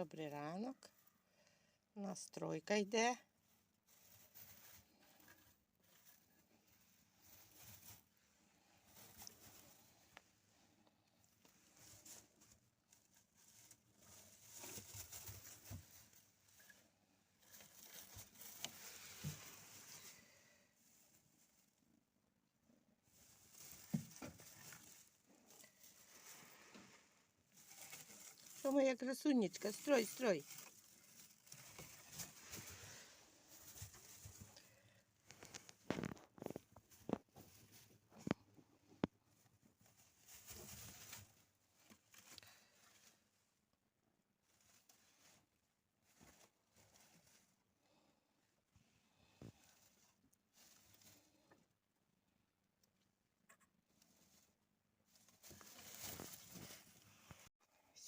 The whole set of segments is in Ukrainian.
Добрий ранок. Настройка йде. Моя красунечка? Строй, строй.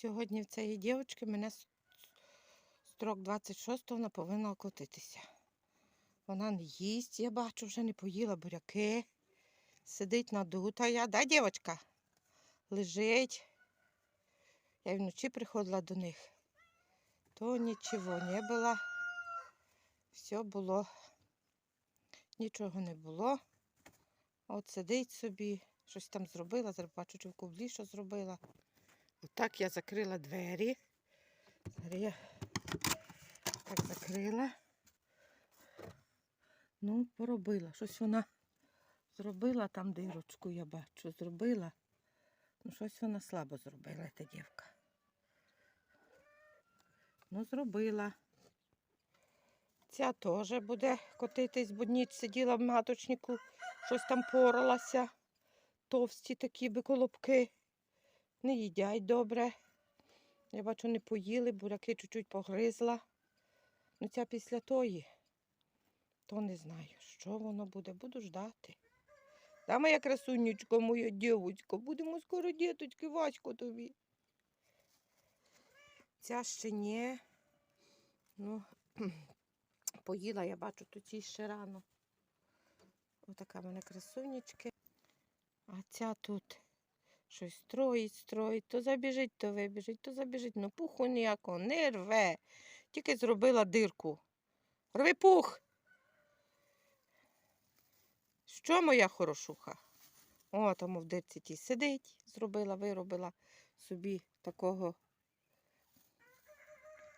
Сьогодні в цієї дівчинки мене строк 26-го вона повинна окотитися. Вона не їсть, я бачу, вже не поїла буряки. Сидить надута. Я, да, дівчинка? Лежить. Я вночі приходила до них. То нічого не було. Все було. Нічого не було. От сидить собі, щось там зробила, бачу, чи в кублі що зробила. Отак я закрила двері. Зараз я так закрила. Ну, поробила. Щось вона зробила там дирочку, я бачу, зробила. Ну, щось вона слабо зробила, ця дівка. Ну, зробила. Ця теж буде котитись, бо ніч сиділа в маточнику, щось там поралася. Товсті такі би колобки. Не їдять добре. Я бачу, не поїли, буряки чуть-чуть погризла. Ну, ця після тої, то не знаю, що воно буде. Буду ждати. Да, моя красунечко, моя дівочко, будемо скоро діточки, Васько тобі. Ця ще ні. Ну, поїла, я бачу, тут цій ще рано. Отака в мене красунечки. А ця тут щось строїть, строїть, то забіжить, то вибіжить, то забіжить. Ну пуху ніякого не рве. Тільки зробила дирку. Рви пух. Що моя хорошуха? О, тому в дирці тій сидить, зробила, виробила собі такого.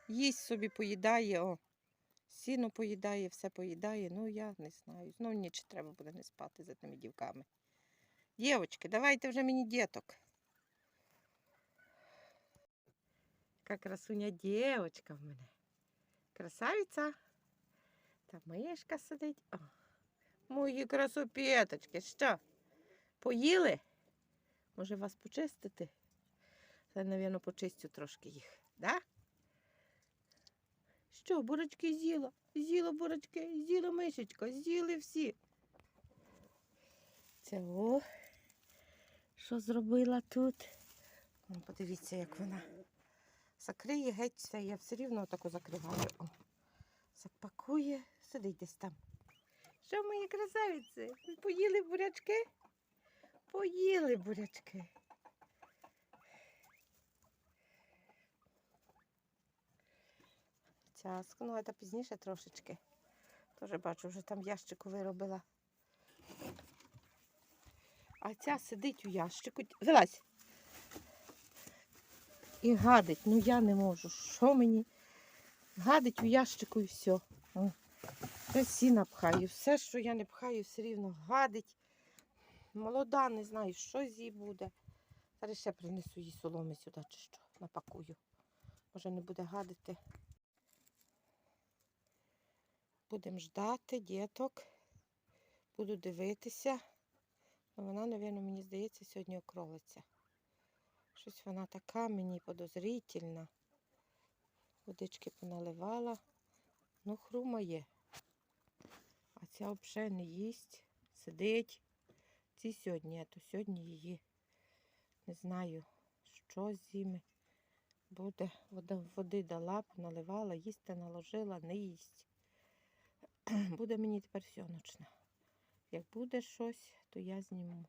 Їсть собі поїдає, о. Сіно поїдає, все поїдає. Ну, я не знаю. Знову ніч треба буде не спати за тими дівками. Дівочки, давайте вже мені діток. Яка красуня дівочка в мене. Красавиця. Та мишка сидить. О, мої красопеточки. Що? Поїли? Може вас почистити? Я, напевно, почистю трошки їх, да? Що, бурочки з'їла? З'їла бурочки, з'їла мишечка, з'їли всі. Це о, що зробила тут. Вон, подивіться, як вона закриє геть все. Я все рівно таку закриваю. О, запакує, сидить десь там. Що мої красавиці? Ви Поїли бурячки? Поїли бурячки. Цяск, ну це пізніше трошечки. Теж бачу, вже там ящику виробила. А ця сидить у ящику. Вилазь. І гадить. Ну я не можу. Що мені? Гадить у ящику і все. Сіна пхаю. Все, що я не пхаю, все рівно гадить. Молода, не знаю, що з їй буде. Зараз ще принесу їй соломи сюди чи що. Напакую. Може не буде гадити. Будемо ждати діток. Буду дивитися. Вона, мабуть, мені здається, сьогодні окровиться. Щось вона така мені подозрительна. Водички поналивала. Ну, хрумає. А ця взагалі не їсть, сидить. Ці сьогодні, а то сьогодні її не знаю, що з ними буде. Вода, води дала, наливала, їсти наложила, не їсть. Буде мені тепер все ночне. Як буде щось, то я зніму.